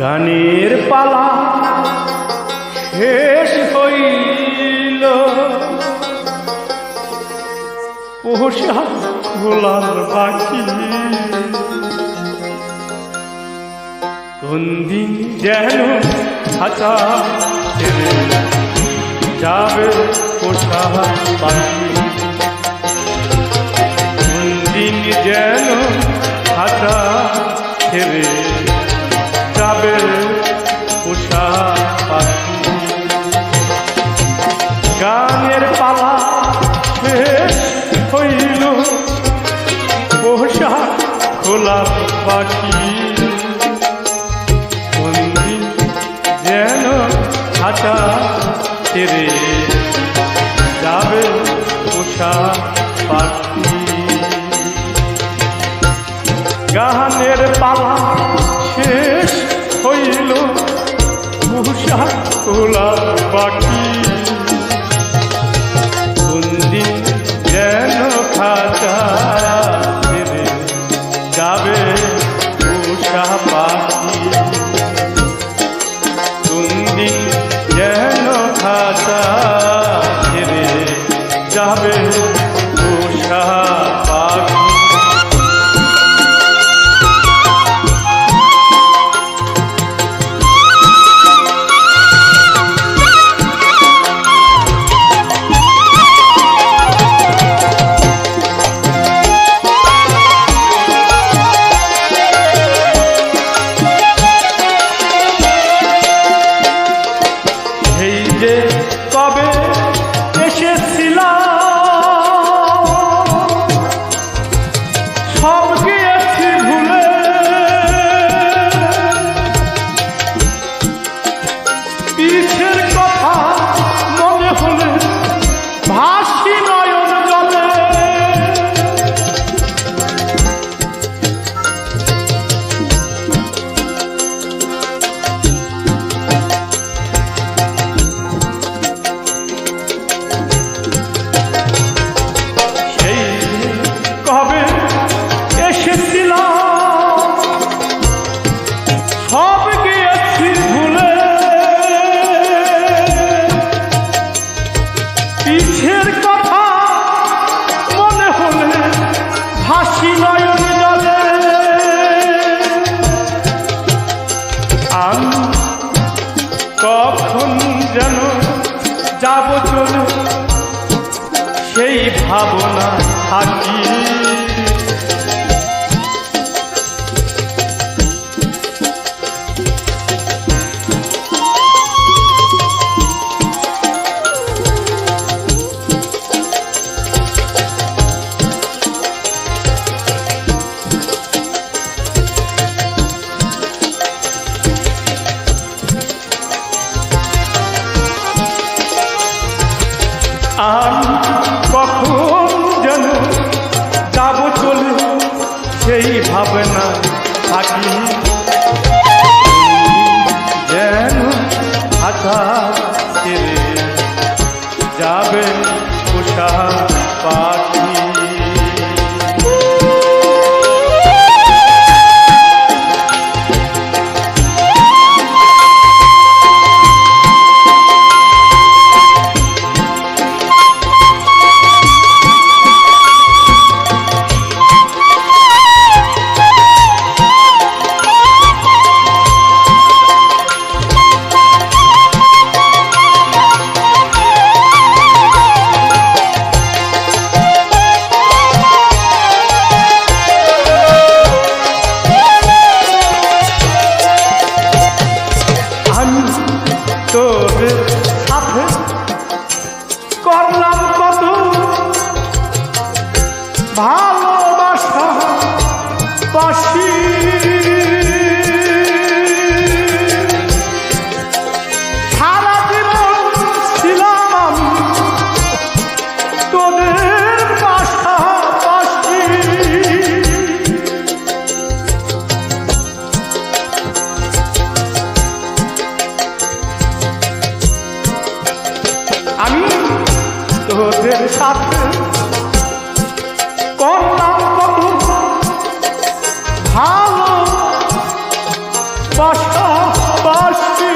গানের পালা শেষ হইল। খোলার বাকি কোন দিন যেন ছেড়ে যাবে পোশাক বাকি কোন দিন যেন খাঁচা ছেড়ে যাবে পোশাক পাখি গানের পালা শেষ হইল। পোষা খোলা পাখি। কোনদিন যেন হাতা ছেড়ে নয়ন জলে আমি কখন যেন যাব চলে সেই ভাবনা থাকি আমি কখন যেন যাব চলে সেই ভাবনা থাকি। যেন হাতা ছেড়ে যাবে পোষা আমি তোদের সাথে করলাম কত ভালো বাসা বাসি।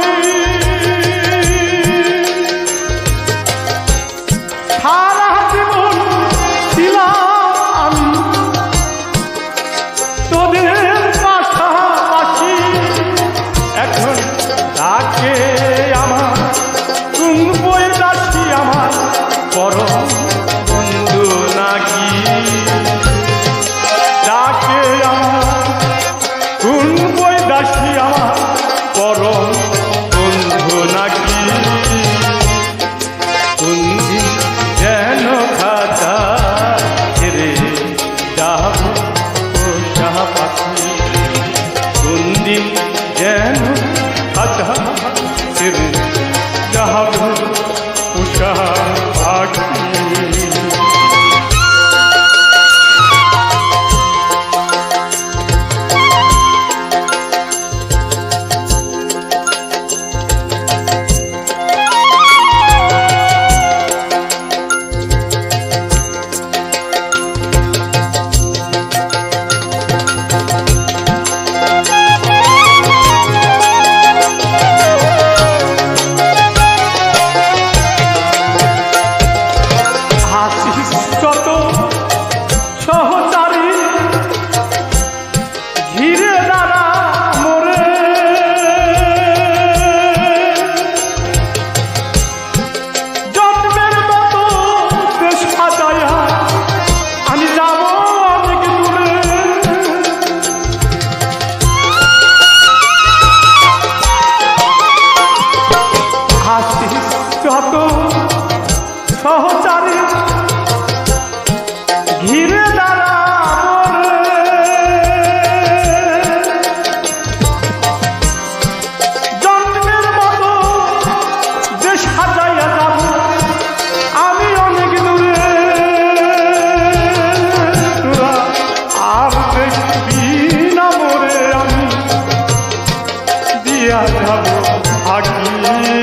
दिया था वो आखिर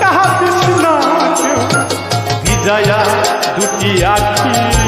কাহাদিস না কেউ ভিজায়া দুটি আখি।